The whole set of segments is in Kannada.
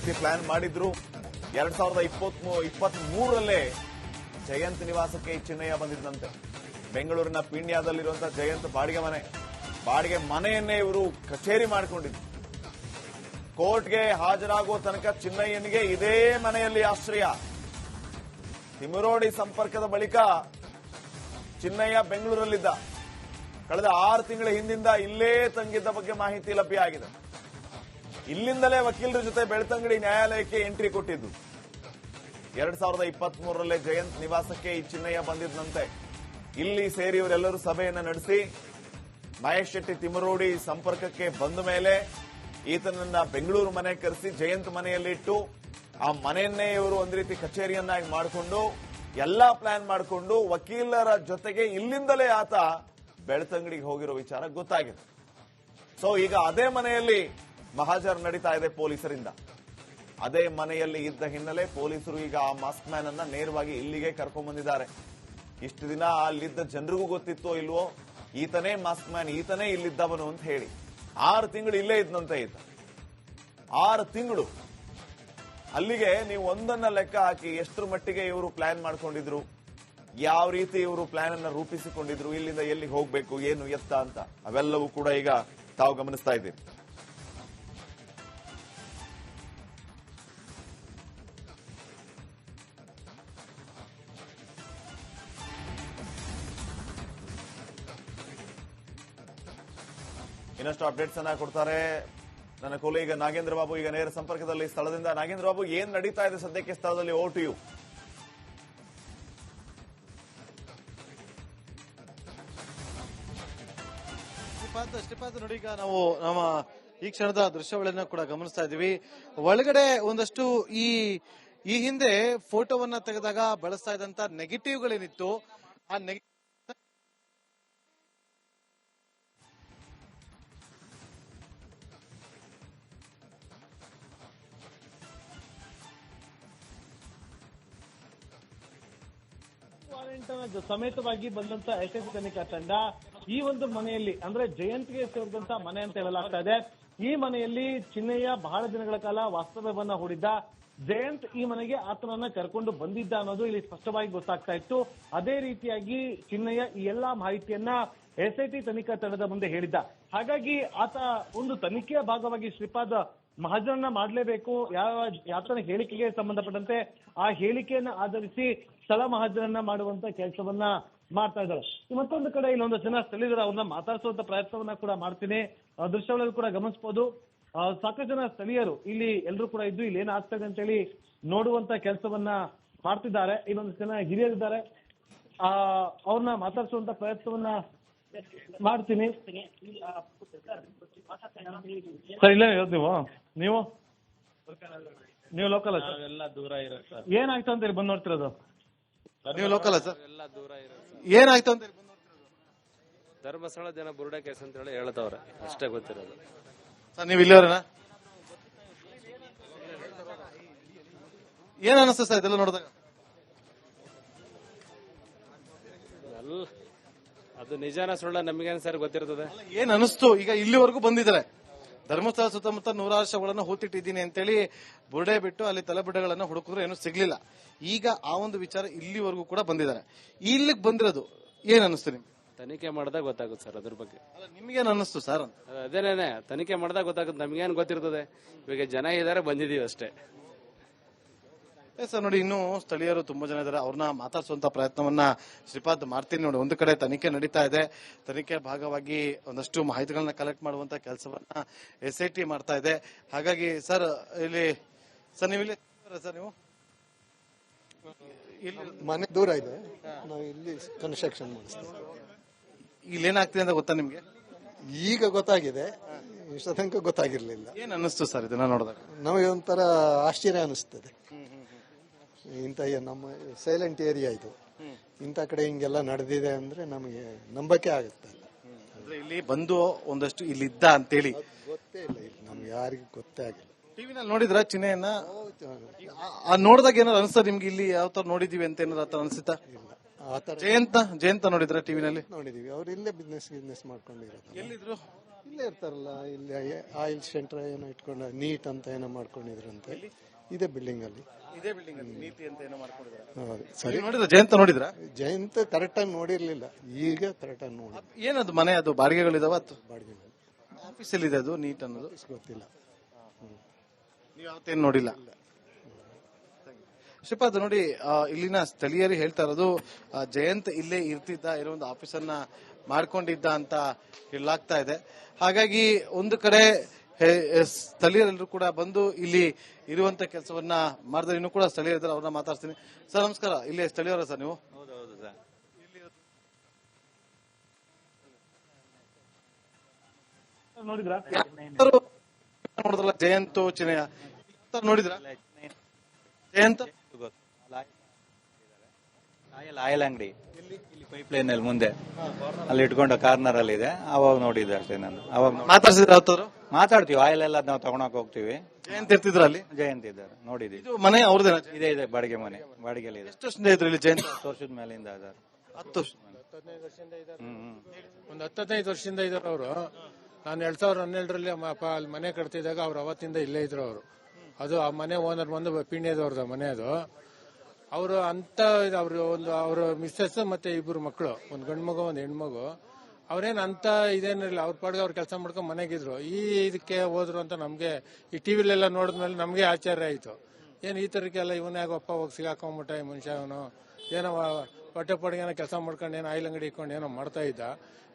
ರೀತಿ ಪ್ಲಾನ್ ಮಾಡಿದ್ರು. ಎರಡ್ ಸಾವಿರದ ಇಪ್ಪತ್ತ್ ಇಪ್ಪತ್ತ್ ಮೂರರಲ್ಲೇ ಜಯಂತ್ ನಿವಾಸಕ್ಕೆ ಚಿನ್ನಯ್ಯ ಬಂದಿದ್ದಂತೆ. ಬೆಂಗಳೂರಿನ ಪೀಣ್ಯದಲ್ಲಿರುವಂತಹ ಜಯಂತ್ ಬಾಡಿಗೆ ಮನೆ. ಬಾಡಿಗೆ ಮನೆಯನ್ನೇ ಇವರು ಕಚೇರಿ ಮಾಡಿಕೊಂಡಿದ್ರು. ಕೋರ್ಟ್ಗೆ ಹಾಜರಾಗುವ ತನಕ ಚಿನ್ನಯ್ಯನಿಗೆ ಇದೇ ಮನೆಯಲ್ಲಿ ಆಶ್ರಯ. ತಿಮುರೋಡಿ ಸಂಪರ್ಕದ ಬಳಿಕ ಚಿನ್ನಯ್ಯ ಬೆಂಗಳೂರಲ್ಲಿದ್ದ. ಕಳೆದ ಆರು ತಿಂಗಳ ಹಿಂದಿಂದ ಇಲ್ಲೇ ತಂಗಿದ್ದ ಬಗ್ಗೆ ಮಾಹಿತಿ ಲಭ್ಯ ಆಗಿದೆ. ಇಲ್ಲಿಂದಲೇ ವಕೀಲರ ಜೊತೆ ಬೆಳ್ತಂಗಡಿ ನ್ಯಾಯಾಲಯಕ್ಕೆ ಎಂಟ್ರಿ ಕೊಟ್ಟಿದ್ದು. ಎರಡ್ ಸಾವಿರದ ಇಪ್ಪತ್ತ್ ಮೂರರಲ್ಲೇ ಜಯಂತ್ ನಿವಾಸಕ್ಕೆ ಈ ಚಿನ್ನಯ್ಯ ಬಂದಿದ್ದಂತೆ ಇಲ್ಲಿ ಸೇರಿ ಇವರೆಲ್ಲರೂ ಸಭೆಯನ್ನು ನಡೆಸಿ, ಮಹೇಶ್ ಶೆಟ್ಟಿ ತಿಮರೋಡಿ ಸಂಪರ್ಕಕ್ಕೆ ಬಂದ ಮೇಲೆ ಈತನನ್ನ ಬೆಂಗಳೂರು ಮನೆ ಕರೆಸಿ ಜಯಂತ್ ಮನೆಯಲ್ಲಿಟ್ಟು, ಆ ಮನೆಯನ್ನೇ ಇವರು ಒಂದ್ ರೀತಿ ಕಚೇರಿಯನ್ನಾಗಿ ಮಾಡಿಕೊಂಡು, ಎಲ್ಲಾ ಪ್ಲಾನ್ ಮಾಡಿಕೊಂಡು ವಕೀಲರ ಜೊತೆಗೆ ಇಲ್ಲಿಂದಲೇ ಆತ ಬೆಳ್ತಂಗಡಿಗೆ ಹೋಗಿರೋ ವಿಚಾರ ಗೊತ್ತಾಗಿದೆ. ಸೊ ಈಗ ಅದೇ ಮನೆಯಲ್ಲಿ ಮಹಾಜರ್ ನಡೀತಾ ಇದೆ ಪೊಲೀಸರಿಂದ. ಅದೇ ಮನೆಯಲ್ಲಿ ಇದ್ದ ಹಿನ್ನೆಲೆ ಪೊಲೀಸರು ಈಗ ಆ ಮಾಸ್ಕ್ ಮ್ಯಾನ್ ಅನ್ನ ನೇರವಾಗಿ ಇಲ್ಲಿಗೆ ಕರ್ಕೊಂಡ್ ಬಂದಿದ್ದಾರೆ ಇಷ್ಟು ದಿನ ಅಲ್ಲಿದ್ದ ಜನರಿಗೂ ಗೊತ್ತಿತ್ತೋ ಇಲ್ವೋ? ಈತನೇ ಮಾಸ್ಕ್ ಮ್ಯಾನ್, ಈತನೇ ಇಲ್ಲಿದ್ದವನು ಅಂತ ಹೇಳಿ. ಆರು ತಿಂಗಳು ಇಲ್ಲೇ ಇದ್ದಂತೆ ಈತ. ಆರು ತಿಂಗಳು. ಅಲ್ಲಿಗೆ ನೀವು ಒಂದನ್ನ ಲೆಕ್ಕ ಹಾಕಿ ಎಷ್ಟರ ಮಟ್ಟಿಗೆ ಇವರು ಪ್ಲಾನ್ ಮಾಡ್ಕೊಂಡಿದ್ರು? ಯಾವ ರೀತಿ ಇವರು ಪ್ಲಾನ್ ಅನ್ನ ರೂಪಿಸಿಕೊಂಡಿದ್ರು? ಇಲ್ಲಿಂದ ಎಲ್ಲಿಗೆ ಹೋಗ್ಬೇಕು? ಏನು ಎತ್ತ ಅಂತ? ಅವೆಲ್ಲವೂ ಕೂಡ ಈಗ ತಾವು ಗಮನಿಸ್ತಾ ಇದ್ದೀರಿ. ಇನ್ನಷ್ಟು ಅಪ್ಡೇಟ್ಸ್ ಅನ್ನ ಕೊಡ್ತಾರೆ ನನ್ನ ಕೊಲೀಗ ನಾಗೇಂದ್ರ ಬಾಬು. ಈಗ ನೇರ ಸಂಪರ್ಕದಲ್ಲಿ ಸ್ಥಳದಿಂದ. ನಾಗೇಂದ್ರ ಬಾಬು, ಏನ್ ನಡೀತಾ ಇದೆ ಸದ್ಯಕ್ಕೆ ಸ್ಥಳದಲ್ಲಿ? Over to you Shripad Shripad ನೋಡಿ ಈಗ ನಾವು ನಮ್ಮ ಈ ಕ್ಷಣದ ದೃಶ್ಯಗಳನ್ನ ಕೂಡ ಗಮನಿಸ್ತಾ ಇದೀವಿ ಒಳಗಡೆ ಒಂದಷ್ಟು ಈ ಈ ಹಿಂದೆ ಫೋಟೋವನ್ನ ತೆಗೆದಾಗ ಬಳಸ್ತಾ ಇದ್ದಂತ ನೆಗೆಟಿವ್ಗಳೇನಿತ್ತು ಆ ನೆಗೆ ವಾರೆಂಟ್ ಸಮೇತವಾಗಿ ಬಂದಂತ ಎಸ್ ತನಿಖಾ ತಂಡ ಈ ಒಂದು ಮನೆಯಲ್ಲಿ, ಅಂದ್ರೆ ಜಯಂತ್ಗೆ ಸೇರಿದಂತ ಮನೆ ಅಂತ ಹೇಳಲಾಗ್ತಾ ಇದೆ. ಈ ಮನೆಯಲ್ಲಿ ಚಿನ್ನಯ್ಯ ಬಹಳ ದಿನಗಳ ಕಾಲ ವಾಸ್ತವ್ಯವನ್ನ ಹೂಡಿದ್ದ. ಜಯಂತ್ ಈ ಮನೆಗೆ ಆತನನ್ನ ಕರ್ಕೊಂಡು ಬಂದಿದ್ದ ಅನ್ನೋದು ಇಲ್ಲಿ ಸ್ಪಷ್ಟವಾಗಿ ಗೊತ್ತಾಗ್ತಾ ಇತ್ತು. ಅದೇ ರೀತಿಯಾಗಿ ಚಿನ್ನಯ್ಯ ಈ ಎಲ್ಲಾ ಮಾಹಿತಿಯನ್ನ ಎಸ್ಐಟಿ ತನಿಖಾ ತಂಡದ ಮುಂದೆ ಹೇಳಿದ್ದ. ಹಾಗಾಗಿ ಆತ ಒಂದು ತನಿಖೆಯ ಭಾಗವಾಗಿ ಶ್ರೀಪಾದ ಮಹಾಜನ ಮಾಡಲೇಬೇಕು. ಯಾವ ಆತನ ಹೇಳಿಕೆಗೆ ಸಂಬಂಧಪಟ್ಟಂತೆ ಆ ಹೇಳಿಕೆಯನ್ನ ಆಧರಿಸಿ ಸ್ಥಳ ಮಹಾಜನನ್ನ ಮಾಡುವಂತ ಕೆಲಸವನ್ನ ಮಾಡ್ತಾ ಇದ್ದಾರೆ ಮತ್ತೊಂದು ಕಡೆ ಇಲ್ಲೊಂದು ಜನ ಸ್ಥಳೀಯರ ಅವ್ರನ್ನ ಮಾತಾಡಿಸುವಂತ ಪ್ರಯತ್ನವನ್ನ ಕೂಡ ಮಾಡ್ತೀನಿ. ದೃಶ್ಯಗಳಲ್ಲಿ ಕೂಡ ಗಮನಿಸಬಹುದು ಸಾಕಷ್ಟು ಜನ ಸ್ಥಳೀಯರು ಇಲ್ಲಿ ಎಲ್ಲರೂ ಕೂಡ ಇದ್ದು ಇಲ್ಲಿ ಏನ್ ಇದೆ ಅಂತ ಹೇಳಿ ನೋಡುವಂತ ಕೆಲಸವನ್ನ ಮಾಡ್ತಿದ್ದಾರೆ. ಇಲ್ಲೊಂದು ಜನ ಹಿರಿಯರಿದ್ದಾರೆ. ಆ ಅವ್ರನ್ನ ಮಾತಾಡಿಸುವಂತ ಪ್ರಯತ್ನವನ್ನ ಮಾಡ್ತೀನಿ. ಸರ್ ಇಲ್ಲ ಇರೋದು ನೀವು? ನೀವು? ನೀವು ಲೋಕಲ್ ಎಲ್ಲ ದೂರ ಏನಾಯ್ತು ಅಂತ ಹೇಳಿ ಬಂದ್ ನೋಡ್ತಿರೋದು? ನೀವು ಲೋಕಲ್ ಸರ್ ಎಲ್ಲ ದೂರ ಇರೋದು ಸರ್ ಏನಾಯ್ತು ಅಂತ ಧರ್ಮಸ್ಥಳ ಜನ ಬುರುಡೆ ಕೇಸ್ ಅಂತ ಹೇಳಿ ಹೇಳ್ತಾವ್ರೆ. ಅಷ್ಟೇ ಗೊತ್ತಿರೋದು. ಸರ್ ನೀವು ಇಲ್ಲಿವರೆನಾ ಏನ್ ಅನಿಸ್ತು ಸರ್ ಇದೆಲ್ಲ ನೋಡಿದಾಗ? ಎಲ್ಲ ಅದು ನಿಜಾನ ಸುಳ್ಳ ನಮಗೇನು ಸರ್ ಗೊತ್ತಿರ್ತದೆ? ಏನ್ ಅನಿಸ್ತು? ಈಗ ಇಲ್ಲಿವರೆಗೂ ಬಂದಿದ್ದಾರೆ. ಧರ್ಮಸ್ಥಳ ಸುತ್ತಮುತ್ತ ನೂರಾರು ಶವಗಳನ್ನು ಹೂತಿಟ್ಟಿದ್ದೀನಿ ಅಂತೇಳಿ ಬುರುಡೆ ಬಿಟ್ಟು ಅಲ್ಲಿ ತಲೆಬುಡೆಗಳನ್ನು ಹುಡುಕಿದ್ರು ಏನು ಸಿಗ್ಲಿಲ್ಲ. ಈಗ ಆ ಒಂದು ವಿಚಾರ ಇಲ್ಲಿವರೆಗೂ ಕೂಡ ಬಂದಿದ್ದಾರೆ. ಇಲ್ಲಿಗೆ ಬಂದಿರೋದು ಏನ್ ಅನಿಸ್ತು ನಿಮ್ಗೆ? ತನಿಖೆ ಮಾಡಿದಾಗ ಗೊತ್ತಾಗುತ್ತೆ ಸರ್ ಅದ್ರ ಬಗ್ಗೆ. ಅಲ್ಲ ನಿಮ್ಗೇನ್ ಅನ್ನಿಸ್ತು ಸರ್ ಅದೇನೇನೆ ತನಿಖೆ ಮಾಡಿದಾಗ ಗೊತ್ತಾಗುತ್ತೆ ನಮಗೇನು ಗೊತ್ತಿರ್ತದೆ? ಇವಾಗ ಜನ ಇದಾರೆ ಬಂದಿದೀವಿ ಅಷ್ಟೇ. ಸರ್ ನೋಡಿ ಇನ್ನು ಸ್ಥಳೀಯರು ತುಂಬಾ ಜನ ಇದ್ದಾರೆ. ಅವ್ರನ್ನ ಮಾತಾಡಿಸುವಂತ ಪ್ರಯತ್ನವನ್ನ ಶ್ರೀಪಾದ್ ಮಾಡ್ತೀನಿ ನೋಡಿ. ಒಂದು ಕಡೆ ತನಿಖೆ ನಡೀತಾ ಇದೆ. ತನಿಖೆ ಭಾಗವಾಗಿ ಒಂದಷ್ಟು ಮಾಹಿತಿಗಳನ್ನ ಕಲೆಕ್ಟ್ ಮಾಡುವಂತ ಕೆಲಸವನ್ನ ಎಸ್ ಐ ಟಿ ಮಾಡ್ತಾ ಇದೆ. ಹಾಗಾಗಿ ಸರ್ ಇಲ್ಲಿ ಸರ್ ನೀವು ಇಲ್ಲಿ ಸರ್ ನೀವು? ಇಲ್ಲಿ ಮನೆ ದೂರ ಇದೆ. ನಾವು ಇಲ್ಲಿ ಕನ್ಸ್ಟ್ರಕ್ಷನ್ ಮಾಡಿಸ್ತೀವಿ ಇಲ್ಲಿ ಏನಾಗ್ತಿದೆ ಅಂತ ಗೊತ್ತಾ ನಿಮ್ಗೆ? ಈಗ ಗೊತ್ತಾಗಿದೆ. ಇಷ್ಟ ತನಕ ಗೊತ್ತಾಗಿರ್ಲಿಲ್ಲ. ಏನ್ ಅನ್ನಿಸ್ತು ಸರ್ ಇದನ್ನ ನೋಡಿದಾಗ? ನಮಗೆ ಒಂಥರ ಆಶ್ಚರ್ಯ ಅನಿಸ್ತದೆ ಇಂಥ ನಮ್ಮ ಸೈಲೆಂಟ್ ಏರಿಯಾ ಇದು. ಇಂಥ ಕಡೆ ಹಿಂಗೆಲ್ಲ ನಡೆದಿದೆ ಅಂದ್ರೆ ನಮಗೆ ನಂಬಕ್ಕೆ ಆಗುತ್ತೆ ಅಂದ್ರೆ ಇಲ್ಲಿ ಬಂದು ಒಂದಷ್ಟು ಇಲ್ಲಿ ಇದ್ದ ಅಂತೇಳಿ. ಗೊತ್ತೇ ಇಲ್ಲ ಇಲ್ಲಿ ನಮ್ಗೆ ಯಾರಿಗೂ ಗೊತ್ತೇ ಆಗಿಲ್ಲ. ಟಿವಿನಲ್ಲಿ ನೋಡಿದ್ರ ಚಿಹ್ನೆಯನ್ನ ಆ- ನೋಡಿದಾಗ ಏನಾದ್ರು ಅನಿಸ್ತಾ ನಿಮ್ಗೆ ಇಲ್ಲಿ ಯಾವ ತರ ನೋಡಿದೀವಿ ಅಂತ ಏನಾದ್ರು ಆತರ ಅನ್ಸುತ್ತಾ? ಆ ತರ ಜಯಂತ ಜಯಂತ ನೋಡಿದ್ರ ಟಿವಿನಲ್ಲಿ? ನೋಡಿದೀವಿ. ಅವ್ರು ಇಲ್ಲೇ ಬಿಸ್ನೆಸ್ ಬಿಸ್ನೆಸ್ ಮಾಡ್ಕೊಂಡಿರೋದು. ಎಲ್ಲಿದ್ರು? ಇಲ್ಲೇ ಇರ್ತಾರಲ್ಲ ಇಲ್ಲಿ ಆಯಿಲ್ ಸೆಂಟರ್ ಏನೋ ಇಟ್ಕೊಂಡ ನೀಟ್ ಅಂತ ಏನೋ ಮಾಡ್ಕೊಂಡಿದ್ರಂತೆ. ಇದೆ ಬಿಲ್ಡಿಂಗ್ ಅಲ್ಲಿ. ಇದೇ ಬಿಲ್ಡಿಂಗ್ ನೀತಿ ಅಂತ ಏನೋ ಮಾಡ್ಕೊಂಡಿದ್ದಾರೆ. ಸರಿ. ನೋಡಿದ್ರ? ಜಯಂತ ನೋಡಿದ್ರ? ಜಯಂತ್ ಕರೆಕ್ಟಾಗಿ ನೋಡಿರ್ಲಿಲ್ಲ. ಈಗ ಕರೆಕ್ಟಾಗಿ ನೋಡಿ ಏನದು ಮನೆ ಅದು ಬಾಡಿಗೆಗಳಿದಾವ ಅದು ಬಾಡಿಗೆ ಆಫೀಸಲ್ಲಿ ಇದೆ ಅದು ನೀಟ್ ಅನ್ನೋದು? ಗೊತ್ತಿಲ್ಲ. ನೀವು ಯಾವತ್ತೇನು ನೋಡಿಲ್ಲ? ಶ್ರೀಪಾದ್ ನೋಡಿ ಇಲ್ಲಿನ ಸ್ಥಳೀಯರು ಹೇಳ್ತಾ ಇರೋದು ಜಯಂತ್ ಇಲ್ಲೇ ಇರ್ತಿದ್ದ ಇರೋ ಒಂದು ಆಫೀಸನ್ನ ಮಾಡ್ಕೊಂಡಿದ್ದ ಅಂತ ಹೇಳಲಾಗ್ತಾ ಇದೆ. ಹಾಗಾಗಿ ಒಂದು ಕಡೆ ಸ್ಥಳೀಯರೆಲ್ಲರೂ ಕೂಡ ಬಂದು ಇಲ್ಲಿ ಇರುವಂತ ಕೆಲಸವನ್ನ ಮಾಡಿದ್ರೆ ಇನ್ನು ಕೂಡ ಸ್ಥಳೀಯರಿದ್ದಾರೆ ಅವ್ರನ್ನ ಮಾತಾಡ್ತೀನಿ ಸರ್ ನಮಸ್ಕಾರ. ಇಲ್ಲಿ ಸ್ಥಳೀಯರ ಸರ್ ನೀವು? ನೋಡಿದ್ರಲ್ಲ ಜಯಂತ್ ಚಿನ್ನಯ್ಯ ಸರ್ ನೋಡಿದ್ರ? ಜಯಂತ್? ಆಯಲ್ ಆಯಿಲ್ ಅಂಗಡಿ ಇಲ್ಲಿ ಪೈಪ್ ಲೈನ್ ಅಲ್ಲಿ ಮುಂದೆ. ಅಲ್ಲಿ ಇಟ್ಕೊಂಡು ಕಾರ್ನರ್ ಅಲ್ಲಿ ಇದೆ. ಅವಾಗ ನೋಡಿದ್ದೆ ಅಷ್ಟೇ ನಾನು. ಅವಾಗ ನೋಡಿ- ಮಾತಾಡ್ಸಿದ್ರ ಅವತ್ತವರು? ಮಾತಾಡ್ತೀವಿ. ಆಯಿಲ್ ಎಲ್ಲ ನಾವು ತಗೊಳಕ್ ಹೋಗ್ತೀವಿ. ಜಯಂತ್ ಇರ್ತಿದ್ರ ಅಲ್ಲಿ? ಜಯಂತಿ ಇದ್ದಾರೆ. ನೋಡಿದೀವಿ. ಇದು ಮನೆ ಅವ್ರದೇನ? ಇದೆ ಇದೆ. ಬಾಡಿಗೆ ಮನೆ. ಬಾಡಿಗೆಲಿ ಇದೆ. ಎಷ್ಟು ವರ್ಷದಿಂದ ಇದ್ರು ಇಲ್ಲಿ ಜಯಂತ್? ಹತ್ತು ವರ್ಷದ ಮೇಲಿಂದ ಇದ್ದಾರೆ. ಹತ್ತು ವರ್ಷ ಹ್ಮ್ ಹ್ಮ್. ಒಂದು ಹತ್ತು ಹದಿನೈದು ವರ್ಷದಿಂದ ಇದ್ದಾರೆ ಅವರು. ನಾನು ಎರಡ್ ಸಾವಿರದ ಹನ್ನೆರಡರಲ್ಲಿ ಅಲ್ಲಿ ಮನೆ ಕಟ್ತಿದ್ದಾಗ ಅವ್ರು ಅವತ್ತಿಂದ ಇಲ್ಲೇ ಇದ್ರು ಅವರು. ಅದು ಆ ಮನೆ ಓನರ್ ಬಂದು ಪಿಣ್ಯದವ್ರದ್ದು ಮನೆ ಅದು. ಅವರು ಅಂತ ಅವರು ಒಂದು ಅವ್ರ ಮಿಸ್ಸಸ್ ಮತ್ತೆ ಇಬ್ಬರು ಮಕ್ಕಳು, ಒಂದು ಗಂಡು ಮಗು, ಒಂದು ಹೆಣ್ಮಗು ಅವ್ರೇನ್ ಅಂತ ಇದೇನಿಲ್ಲ ಅವ್ರ ಪಾಡ್ಗೆ ಅವ್ರು ಕೆಲಸ ಮಾಡ್ಕೊಂಡು ಮನೆಗಿದ್ರು ಈ ಇದಕ್ಕೆ ಹೋದ್ರು ಅಂತ ನಮ್ಗೆ, ಈ ಟಿವಿಲೆಲ್ಲ ನೋಡಿದ್ಮೇಲೆ ನಮ್ಗೆ ಆಶ್ಚರ್ಯ ಆಯ್ತು. ಏನ್ ಈ ತರಕ್ಕೆಲ್ಲ ಇವನೇ ಯಾಕಪ್ಪ ಹೋಗಿ ಸಿಗಾಕೊಂಬಿಟ್ಟ ಈ ಮನುಷ್ಯ ಅವನು. ಏನೋ ಹೊಟ್ಟೆ ಪಾಡಿಗೆ ಕೆಲಸ ಮಾಡ್ಕೊಂಡು ಏನೋ ಆಯಿಲ್ ಅಂಗಡಿ ಇಟ್ಕೊಂಡು ಏನೋ ಮಾಡ್ತಾ ಇದ್ದ.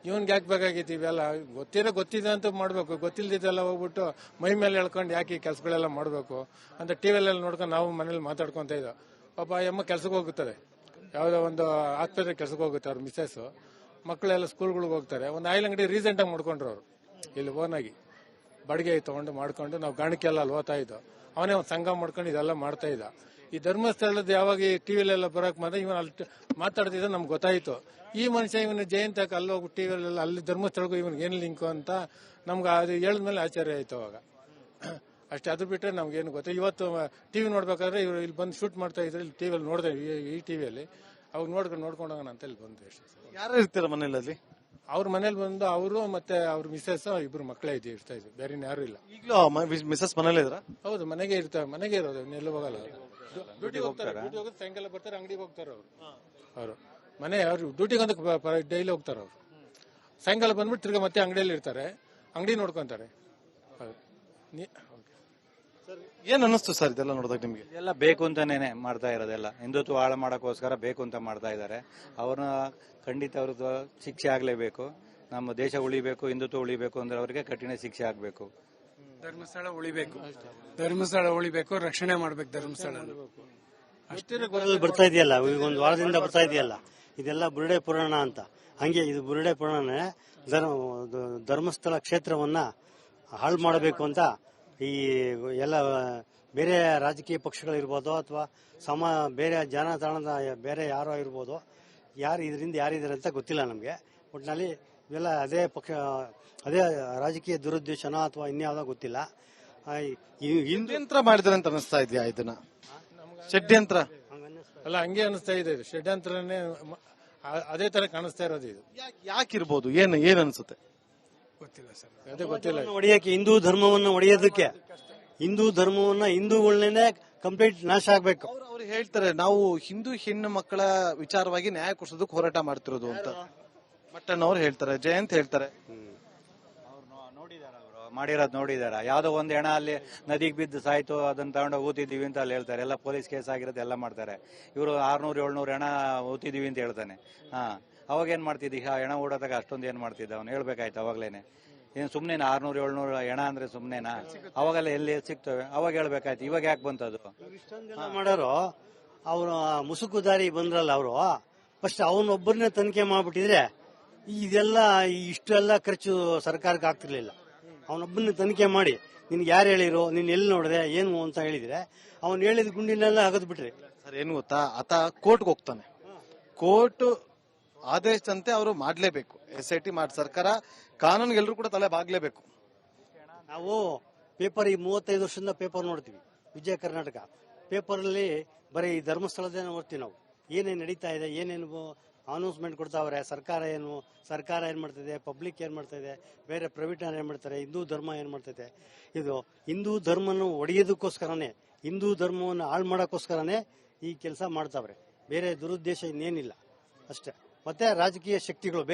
ಇವನ್ಗೆ ಯಾಕೆ ಬೇಕಾಗಿತ್ತು ಇವೆಲ್ಲ? ಗೊತ್ತಿರೋ ಗೊತ್ತಿದೆ ಅಂತ ಮಾಡ್ಬೇಕು. ಗೊತ್ತಿಲ್ದಿದ್ದೆಲ್ಲ ಹೋಗ್ಬಿಟ್ಟು ಮೈ ಮೇಲೆ ಎಳ್ಕೊಂಡು ಯಾಕೆ ಈ ಕೆಲಸಗಳೆಲ್ಲ ಮಾಡಬೇಕು? ಅಂತ ಟಿವಿಲೆಲ್ಲ ನೋಡ್ಕೊಂಡು ನಾವು ಮನೇಲಿ ಮಾತಾಡ್ಕೊಂತ ಇದ್ದ. ಪಾಪ ಎಮ್ಮ ಕೆಲ್ಸಕ್ಕೆ ಹೋಗುತ್ತದೆ ಯಾವುದೋ ಒಂದು ಆಸ್ಪತ್ರೆ ಕೆಲ್ಸಕ್ಕೆ ಹೋಗುತ್ತೆ ಅವ್ರ ಮಿಸ್ಸಸ್ ಮಕ್ಕಳೆಲ್ಲ ಸ್ಕೂಲ್ಗಳಿಗೆ ಹೋಗ್ತಾರೆ. ಒಂದು ಆಯಿಲ್ ಅಂಗಡಿ ರೀಸೆಂಟ್ ಆಗಿ ಮಾಡ್ಕೊಂಡ್ರು ಅವರು. ಇಲ್ಲಿ ಓನಾಗಿ ಬಾಡಿಗೆ ತಗೊಂಡು ಮಾಡ್ಕೊಂಡು ನಾವು ಗಾಣಕ್ಕೆಲ್ಲ ಅಲ್ಲಿ ಓದ್ತಾ ಇದ್ದೋ. ಅವನೇ ಒಂದು ಸಂಘ ಮಾಡ್ಕೊಂಡು ಇದೆಲ್ಲ ಮಾಡ್ತಾ ಇದ್ದ. ಈ ಧರ್ಮಸ್ಥಳದ ಯಾವಾಗ ಈ ಟಿವಿಲೆಲ್ಲ ಬರಕ್ ಮಾತ್ರ ಇವನು ಅಲ್ಲಿ ಮಾತಾಡ್ತಿದ್ದ ನಮ್ಗೆ ಗೊತ್ತಾಯ್ತು. ಈ ಮನುಷ್ಯ ಇವನ ಜಯಂತಕ್ಕೆ ಅಲ್ಲಿ ಹೋಗಿ ಟಿವಿಲೆಲ್ಲ ಅಲ್ಲಿ ಧರ್ಮಸ್ಥಳಕ್ಕೂ ಇವನ್ಗೆ ಏನು ಲಿಂಕು ಅಂತ ನಮ್ಗೆ ಅದು ಹೇಳಿದ್ಮೇಲೆ ಆಶ್ಚರ್ಯ ಆಯ್ತು ಅವಾಗ. ಅಷ್ಟೇ ಅದು ಬಿಟ್ಟರೆ ನಮ್ಗೇನು ಗೊತ್ತಿಲ್ಲ ಇವತ್ತು ಟಿವಿ ನೋಡ್ಬೇಕಾದ್ರೆ ಇವ್ರು ಇಲ್ಲಿ ಬಂದು ಶೂಟ್ ಮಾಡ್ತಾ ಇದ್ರೆ ಇಲ್ಲಿ ಟಿವಿಯಲ್ಲಿ ನೋಡಿದೆ ಈ ಟಿವಿಯಲ್ಲಿ. ಅವಾಗ ನೋಡ್ಕೊಂಡು ನೋಡ್ಕೊಂಡು ಹೋಗೋಣ ಅಂತ ಇಲ್ಲಿ ಬಂದ್ವಿ ಅಷ್ಟೇ. ಯಾರು ಇರ್ತೀರ ಮನೆಯಲ್ಲಿ? ಅವ್ರ ಮನೇಲಿ ಬಂದು ಅವರು ಮತ್ತೆ ಅವ್ರ ಮಿಸ್ಸಸ್ ಇಬ್ರು ಮಕ್ಕಳೇ ಇದ್ದೀವಿ ಇರ್ತಾ ಇದ್ವಿ. ಬೇರೆ ಯಾರು ಇಲ್ಲ. ಈಗಲೂ ಮಿಸ್ಸಸ್ ಮನೇಲಿ ಇದ್ರ? ಹೌದು ಮನೆಗೆ ಇರ್ತಾರೆ ಮನೆಗೆ ಇರೋದು ಇನ್ನೆಲ್ಲೂ ಹೋಗಲ್ಲ ಡ್ಯೂಟಿಗೆ ಹೋಗ್ತಾರೆ ಡ್ಯೂಟಿ ಹೋಗಿ ಸಾಯಂಕಾಲ ಬರ್ತಾರೆ ಅಂಗಡಿಗೆ ಹೋಗ್ತಾರೆ ಅವರು. ಅವರು. ಮನೆ ಅವ್ರು ಡ್ಯೂಟಿಗೆ ಅಂತ ಡೈಲಿ ಹೋಗ್ತಾರೆ ಅವರು. ಸಾಯಂಕಾಲ ಬಂದ್ಬಿಟ್ಟು ತಿರ್ಗಾ ಮತ್ತೆ ಅಂಗಡಿಯಲ್ಲಿ ಇರ್ತಾರೆ ಅಂಗಡಿ ನೋಡ್ಕೊಂತಾರೆ. ಹೌದು. ಏನ್ ಅನ್ನಿಸ್ತು ಸರ್ ಇದೆಲ್ಲ ನೋಡಿದಾಗ ನಿಮ್ಗೆ? ಇದೆಲ್ಲ ಬೇಕು ಅಂತಾನೆ ಮಾಡ್ತಾ ಇರೋದೆಲ್ಲ. ಹಿಂದುತ್ವ ಹಾಳು ಮಾಡೋಕ್ಕೋಸ್ಕರ ಬೇಕು ಅಂತ ಮಾಡ್ತಾ ಇದ್ದಾರೆ. ಅವ್ರನ್ನ ಖಂಡಿತ ಅವ್ರದ್ದು ಶಿಕ್ಷೆ ಆಗ್ಲೇಬೇಕು. ನಮ್ಮ ದೇಶ ಉಳಿಬೇಕು ಹಿಂದುತ್ವ ಉಳಿಬೇಕು ಅಂದ್ರೆ ಅವರಿಗೆ ಕಠಿಣ ಶಿಕ್ಷೆ ಆಗ್ಬೇಕು. ಧರ್ಮಸ್ಥಳ ಉಳಿಬೇಕು. ಧರ್ಮಸ್ಥಳ ಉಳಿಬೇಕು ರಕ್ಷಣೆ ಮಾಡ್ಬೇಕು ಧರ್ಮಸ್ಥಳ ಅಷ್ಟೇ. ಬರ್ತಾ ಇದೆಯಲ್ಲ? ಈಗ ಒಂದು ವಾರದಿಂದ ಬರ್ತಾ ಇದೆಯಲ್ಲ? ಇದೆಲ್ಲ ಬುರುಡೆ ಪುರಾಣ ಅಂತ. ಹಂಗೆ ಇದು ಬುರುಡೆ ಪುರಾಣನೇ ಧರ್ಮ ಧರ್ಮಸ್ಥಳ ಕ್ಷೇತ್ರವನ್ನ ಹಾಳು ಮಾಡಬೇಕು ಅಂತ ಈ ಎಲ್ಲ ಬೇರೆ ರಾಜಕೀಯ ಪಕ್ಷಗಳಿರ್ಬೋದು ಅಥವಾ ಸಮ ಬೇರೆ ಜನತಾಣದ ಬೇರೆ ಯಾರೋ ಇರ್ಬೋದು ಯಾರು ಇದರಿಂದ ಯಾರಿದ್ದಾರೆ ಅಂತ ಗೊತ್ತಿಲ್ಲ ನಮಗೆ. ಒಟ್ಟಿನಲ್ಲಿ ಇವೆಲ್ಲ ಅದೇ ಪಕ್ಷ ಅದೇ ರಾಜಕೀಯ ದುರುದ್ದೇಶನೋ ಅಥವಾ ಇನ್ಯಾವುದೋ ಗೊತ್ತಿಲ್ಲ. ಷಡ್ಯಂತ್ರ ಮಾಡಿದ್ರೆ ಅಂತ ಅನಿಸ್ತಾ ಇದೆಯಾ ಇದನ್ನ? ಷಡ್ಯಂತ್ರ. ಅಲ್ಲ ಹಂಗೆ ಅನಿಸ್ತಾ ಇದೆ ಇದು. ಷಡ್ಯಂತ್ರನೇ ಮ- ಆ- ಅದೇ ತರ ಕಾಣಿಸ್ತಾ ಇರೋದು ಇದು. ಯಾಕಿರ್ಬೋದು? ಏನು ಏನ್ ಅನ್ಸುತ್ತೆ? ಗೊತ್ತಿಲ್ಲ ಸರ್. ಅದೇ ಗೊತ್ತಿಲ್ಲ. ಒಡೆಯಕ್ಕೆ ಹಿಂದೂ ಧರ್ಮವನ್ನ ಒಡೆಯೋದಕ್ಕೆ. ಹಿಂದೂ ಧರ್ಮವನ್ನ ಹಿಂದೂಗಳನ್ನೇ ಕಂಪ್ಲೀಟ್ ನಾಶ ಆಗ್ಬೇಕು. ಅವ್ರು ಅವ್ರು ಹೇಳ್ತಾರೆ ನಾವು ಹಿಂದೂ ಹೆಣ್ಣು ಮಕ್ಕಳ ವಿಚಾರವಾಗಿ ನ್ಯಾಯ ಕೊಡಿಸೋದಕ್ಕೆ ಹೋರಾಟ ಮಾಡ್ತಿರೋದು ಅಂತ. ಮಟ್ಟನ್ ಅವ್ರು ಹೇಳ್ತಾರೆ ಜಯಂತ್ ಹೇಳ್ತಾರೆ. ಮಾಡಿರೋದು ನೋಡಿದಾರ. ಯಾವ್ದೋ ಒಂದ್ ಹೆಣ ಅಲ್ಲಿ ನದಿಗೆ ಬಿದ್ದು ಸಾಯ್ತು ಅದನ್ನ ತಗೊಂಡು ಊತಿದೀವಿ ಅಂತ ಅಲ್ಲಿ ಹೇಳ್ತಾರೆ. ಎಲ್ಲ ಪೊಲೀಸ್ ಕೇಸ್ ಆಗಿರೋದು ಎಲ್ಲ ಮಾಡ್ತಾರೆ. ಇವರು ಆರ್ನೂರ್ ಏಳ್ನೂರ್ ಹೆಣ ಊತಿದೀವಿ ಅಂತ ಹೇಳ್ತಾನೆ. ಹಾ. ಅವಾಗ ಏನ್ ಮಾಡ್ತಿದ್ದ? ಈಗ ಹೆಣ ಓಡೋದಾಗ ಅಷ್ಟೊಂದು ಏನ್ ಮಾಡ್ತಿದ್ದ ಅವ್ನು? ಹೇಳ್ಬೇಕಾಯ್ತು ಅವಾಗ್ಲೇನೆ. ಏನ್ ಸುಮ್ಮನೆ ಆರ್ನೂರು ಏಳ್ನೂರು ಹೆಣ ಅಂದ್ರೆ ಸುಮ್ನೆನಾ? ಅವಾಗೆಲ್ಲ ಎಲ್ಲಿ ಸಿಗ್ತವೆ? ಅವಾಗ ಹೇಳ್ಬೇಕಾಯ್ತು. ಇವಾಗ ಯಾಕೆ ಬಂತದು? ಇಷ್ಟೊಂದೆಲ್ಲ ಮಾಡೋರು ಅವರು ಮುಸುಕುದಾರಿ ಬಂದ್ರಲ್ಲ ಅವರು ಫಸ್ಟ್ ಅವನೊಬ್ಬರನ್ನೇ ತನಿಖೆ ಮಾಡ್ಬಿಟ್ಟಿದ್ರೆ ಇದೆಲ್ಲ ಇಷ್ಟೆಲ್ಲ ಖರ್ಚು ಸರ್ಕಾರಕ್ಕೆ ಆಗ್ತಿರ್ಲಿಲ್ಲ. ಅವನೊಬ್ಬನ ತನಿಖೆ ಮಾಡಿ ನಿನ್ಗೆ ಯಾರು ಹೇಳಿರು? ನೀನ್ ಎಲ್ಲಿ ನೋಡಿದೆ? ಏನು ಅಂತ ಹೇಳಿದ್ರೆ ಅವನು ಹೇಳಿದ ಗುಂಡಿನೆಲ್ಲ ಹಗದ್ ಬಿಟ್ರಿ ಸರ್ ಏನು ಗೊತ್ತಾ? ಆತ ಕೋರ್ಟ್ಗೆ ಹೋಗ್ತಾನೆ. ಕೋರ್ಟ್ ಆದೇಶದಂತೆ ಅವರು ಮಾಡಲೇಬೇಕು. ಎಸ್ ಐ ಟಿ ಮಾಡಿ, ಸರ್ಕಾರ ಕಾನೂನಿಗೆ ಎಲ್ಲರೂ ಕೂಡ ತಲೆ ಬಾಗ್ಲೇಬೇಕು. ನಾವು ಪೇಪರ್ ಈ ಮೂವತ್ತೈದು ವರ್ಷದಿಂದ ಪೇಪರ್ ನೋಡ್ತೀವಿ, ವಿಜಯ ಕರ್ನಾಟಕ. ಪೇಪರ್ ಅಲ್ಲಿ ಬರೀ ಧರ್ಮಸ್ಥಳದೇ ನೋಡ್ತೀವಿ ನಾವು. ಏನೇನು ನಡೀತಾ ಇದೆ, ಏನೇನು ಅನೌನ್ಸ್ಮೆಂಟ್ ಕೊಡ್ತಾವ್ರೆ, ಸರ್ಕಾರ ಏನು ಸರ್ಕಾರ ಏನು ಮಾಡ್ತಿದೆ ಪಬ್ಲಿಕ್ ಏನು ಮಾಡ್ತಿದೆ, ಬೇರೆ ಪ್ರೈವೇಟ್ ಏನು ಮಾಡ್ತಾರೆ, ಹಿಂದೂ ಧರ್ಮ ಏನು ಮಾಡ್ತಿದೆ. ಇದು ಹಿಂದೂ ಧರ್ಮನ ಒಡೆಯೋದಕ್ಕೋಸ್ಕರನೇ, ಹಿಂದೂ ಧರ್ಮವನ್ನು ಹಾಳು ಮಾಡೋಕ್ಕೋಸ್ಕರನೇ ಈ ಕೆಲಸ ಮಾಡ್ತಾವ್ರೆ. ಬೇರೆ ದುರುದ್ದೇಶ ಇನ್ನೇನಿಲ್ಲ. ಅಷ್ಟೇ. ಮತ್ತೆ ರಾಜಕೀಯ ಶಕ್ತಿಗಳು